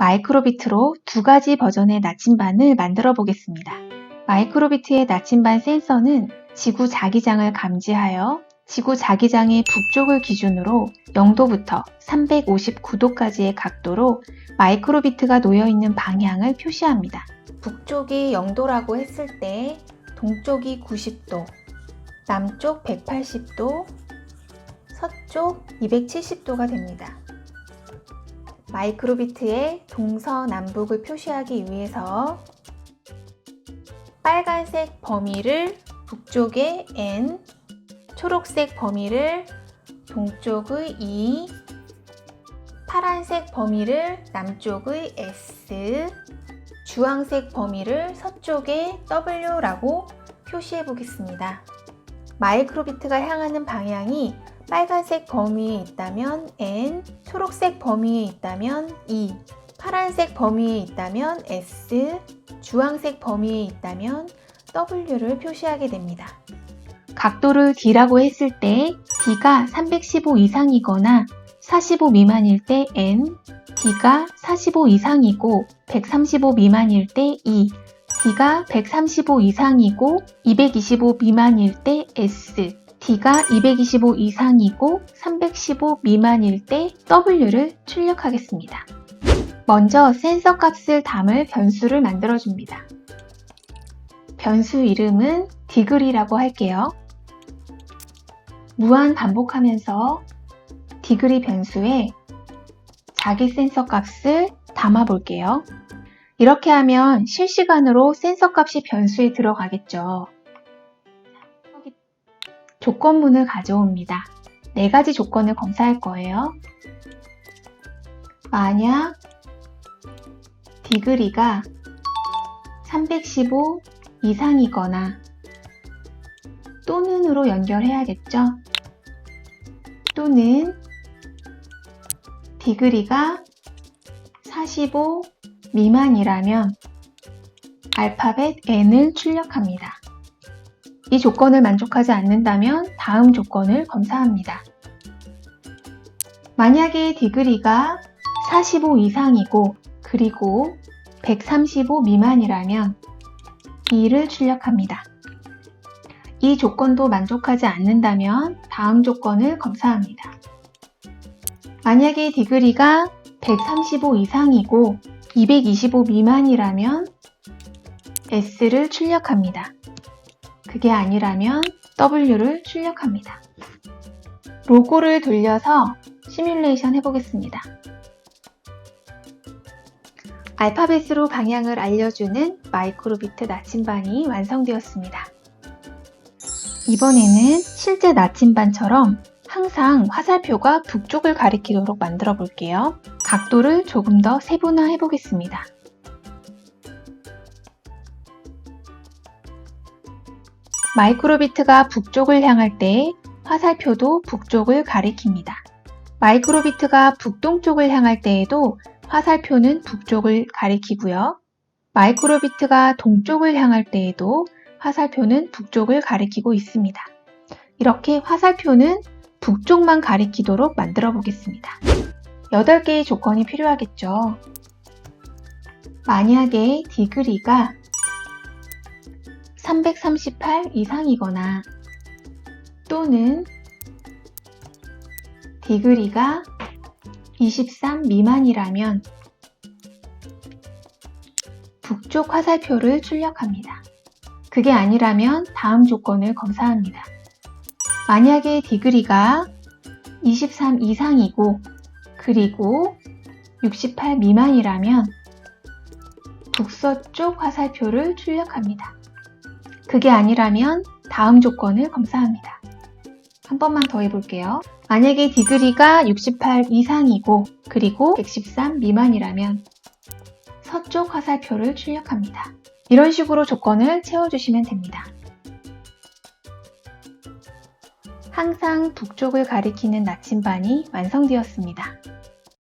마이크로비트로 두 가지 버전의 나침반을 만들어 보겠습니다. 마이크로비트의 나침반 센서는 지구 자기장을 감지하여 지구 자기장의 북쪽을 기준으로 0도부터 359도까지의 각도로 마이크로비트가 놓여 있는 방향을 표시합니다. 북쪽이 0도라고 했을 때 동쪽이 90도, 남쪽 180도, 서쪽 270도가 됩니다. 마이크로비트의 동서남북을 표시하기 위해서 빨간색 범위를 북쪽의 N, 초록색 범위를 동쪽의 E, 파란색 범위를 남쪽의 S, 주황색 범위를 서쪽의 W라고 표시해 보겠습니다. 마이크로비트가 향하는 방향이 빨간색 범위에 있다면 N, 초록색 범위에 있다면 E, 파란색 범위에 있다면 S, 주황색 범위에 있다면 W를 표시하게 됩니다. 각도를 D라고 했을 때 D가 315 이상이거나 45 미만일 때 N, D가 45 이상이고 135 미만일 때 E, D가 135 이상이고 225 미만일 때 S, D가 225 이상이고 315 미만일 때 W를 출력하겠습니다. 먼저 센서 값을 담을 변수를 만들어줍니다. 변수 이름은 디그리라고 할게요. 무한 반복하면서 디그리 변수에 자기 센서 값을 담아 볼게요. 이렇게 하면 실시간으로 센서 값이 변수에 들어가겠죠. 조건문을 가져옵니다. 네 가지 조건을 검사할 거예요. 만약 디그리가 315 이상이거나 또는으로 연결해야겠죠. 또는 디그리가 45 미만이라면 알파벳 n을 출력합니다. 이 조건을 만족하지 않는다면 다음 조건을 검사합니다. 만약에 디그리가 45 이상이고 그리고 135 미만이라면 2를 출력합니다. 이 조건도 만족하지 않는다면 다음 조건을 검사합니다. 만약에 디그리가 135 이상이고 225 미만이라면 S를 출력합니다. 그게 아니라면 W를 출력합니다. 로고를 돌려서 시뮬레이션 해보겠습니다. 알파벳으로 방향을 알려주는 마이크로비트 나침반이 완성되었습니다. 이번에는 실제 나침반처럼 항상 화살표가 북쪽을 가리키도록 만들어 볼게요. 각도를 조금 더 세분화해 보겠습니다. 마이크로비트가 북쪽을 향할 때 화살표도 북쪽을 가리킵니다. 마이크로비트가 북동쪽을 향할 때에도 화살표는 북쪽을 가리키고요. 마이크로비트가 동쪽을 향할 때에도 화살표는 북쪽을 가리키고 있습니다. 이렇게 화살표는 북쪽만 가리키도록 만들어 보겠습니다. 8개의 조건이 필요하겠죠. 만약에 디그리가 338 이상이거나 또는 디그리가 23 미만이라면 북쪽 화살표를 출력합니다. 그게 아니라면 다음 조건을 검사합니다. 만약에 디그리가 23 이상이고 그리고 68 미만이라면 북서쪽 화살표를 출력합니다. 그게 아니라면 다음 조건을 검사합니다. 한 번만 더 해볼게요. 만약에 디그리가 68 이상이고 그리고 113 미만이라면 서쪽 화살표를 출력합니다. 이런 식으로 조건을 채워주시면 됩니다. 항상 북쪽을 가리키는 나침반이 완성되었습니다.